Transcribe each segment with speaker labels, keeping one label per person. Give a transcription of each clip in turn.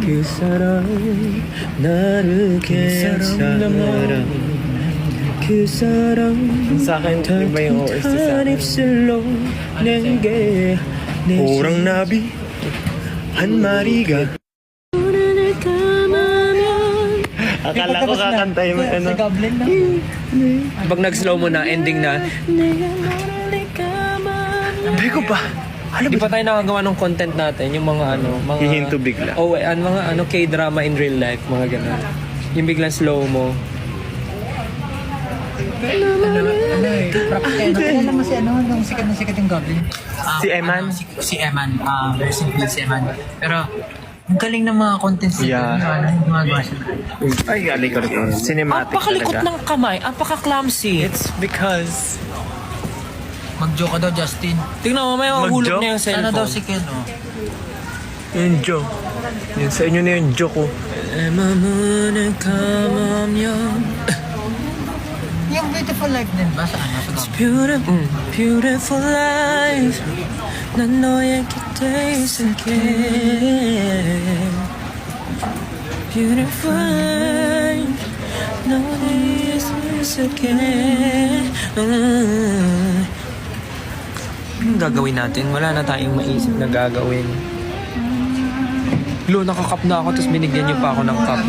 Speaker 1: 그 사람 나를 괜찮아라 그 사람
Speaker 2: Sa akin, iba yung OST sa
Speaker 1: 한
Speaker 2: akin.
Speaker 1: 입술로 내게
Speaker 2: Orang nabi, 한 마리가.
Speaker 1: 눈을 감으면
Speaker 2: Akala ko kakantay mo, ano.
Speaker 3: Goblin na.
Speaker 1: pag nag-slow mo na ending na 내가 너를 감으면
Speaker 2: Bego pa. Alam
Speaker 1: Di pa tayo nakagawa ng content natin, yung mga ano, mga...
Speaker 2: Hihinto bigla.
Speaker 1: Oh, eh, ano, mga ano, K-drama in real life, mga ganun. Yung biglang slow mo.
Speaker 3: Ano, ano eh, practice. Kilala mo si ano, nung sikat na sikat yung Goblin? Ah,
Speaker 2: Si Eman?
Speaker 3: ano, si, si Eman. Ah, very simple si Eman. Pero, ang galing ng mga contents niya.
Speaker 2: Yeah.
Speaker 3: Ano, yung gumagawa siya.
Speaker 2: Ay, galing ko rin. Cinematic
Speaker 1: Apakalikot
Speaker 2: talaga.
Speaker 1: ng kamay, apaka-clumsy.
Speaker 2: It's because...
Speaker 3: Mag-joke ka daw, Justin.
Speaker 1: Tingnan mo, may mahulog
Speaker 2: Mag-joke?
Speaker 1: na yung
Speaker 3: Sana daw
Speaker 1: cellphone.
Speaker 3: si Ken, oh.
Speaker 2: Yung joke. Yun, sa inyo na yung joke ko.
Speaker 1: 마음은 감으면
Speaker 3: Yung Beautiful Life din ba sa ano? Sa Goblin?
Speaker 1: Beautiful, beautiful life 난 너의 곁에 있을게 Beautiful life 너의 있을게 음. Anong gagawin natin? Wala na tayong maisip na gagawin. Lo, nakakap na ako tapos binigyan niyo pa ako ng cup.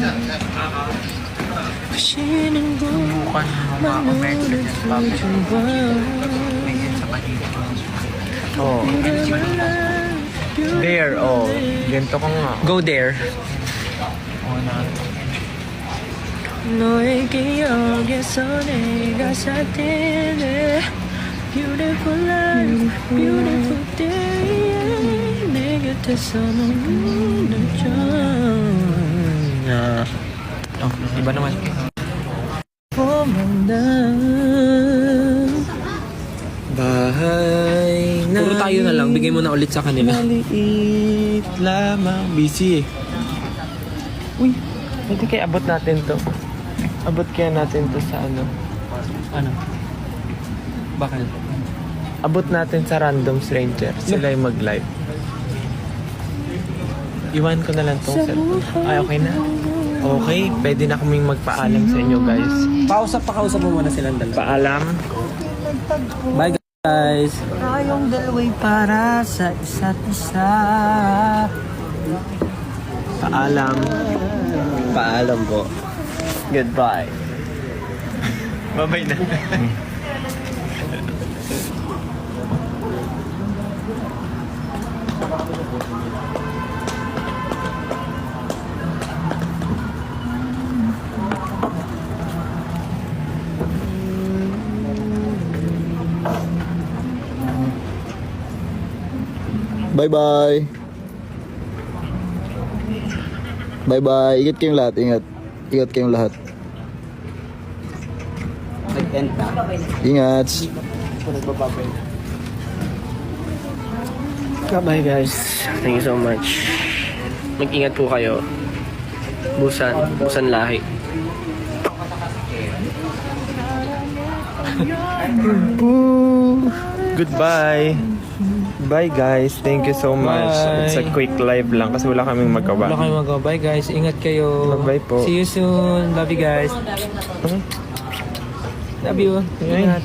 Speaker 1: Pasinin ko
Speaker 3: Bukan mga American yan. Bakit? May yan sa balita.
Speaker 2: Oh. There, oh. Ganito ko nga.
Speaker 1: Go there.
Speaker 3: Oo na.
Speaker 1: 너의 기억에서 내가 살 때는 Beautiful life, beautiful day 내 곁에서 머무르죠 아,
Speaker 3: Oh, iba naman.
Speaker 1: 보면
Speaker 2: Bahay na
Speaker 1: Puro tayo na lang, bigay mo na ulit sa kanila.
Speaker 2: Maliit lamang. Busy eh. Uy, pwede kaya abot natin to. Abot kaya natin to sa ano.
Speaker 1: Ano? Bakit?
Speaker 2: Abot natin sa random stranger. Sila yung mag-live. Iwan ko na lang tong cellphone. Ay, okay na? Okay, pwede na kaming magpaalam sa inyo guys.
Speaker 1: Pausap pa kausap mo muna silang dalawa.
Speaker 2: Paalam.
Speaker 1: Bye guys!
Speaker 3: Tayong dalawa'y para sa isa't isa.
Speaker 2: Paalam.
Speaker 1: Paalam po.
Speaker 2: Goodbye. Bye-bye na.
Speaker 4: Bye-bye. Bye-bye. Ingat kayong lahat. Ingat. Ingat kayong lahat.
Speaker 1: Nag-end na.
Speaker 4: Ingat.
Speaker 1: Bye guys. Thank you so much. Mag-ingat po kayo. Busan. Busan lahi.
Speaker 2: Goodbye. Bye guys. Thank you so much.
Speaker 1: Bye.
Speaker 2: It's a quick live lang kasi wala kaming magawa.
Speaker 1: Wala kayong magawa. Bye guys. Ingat kayo.
Speaker 2: Bye-bye po.
Speaker 1: See you soon. Love you guys. Love you. Ingat.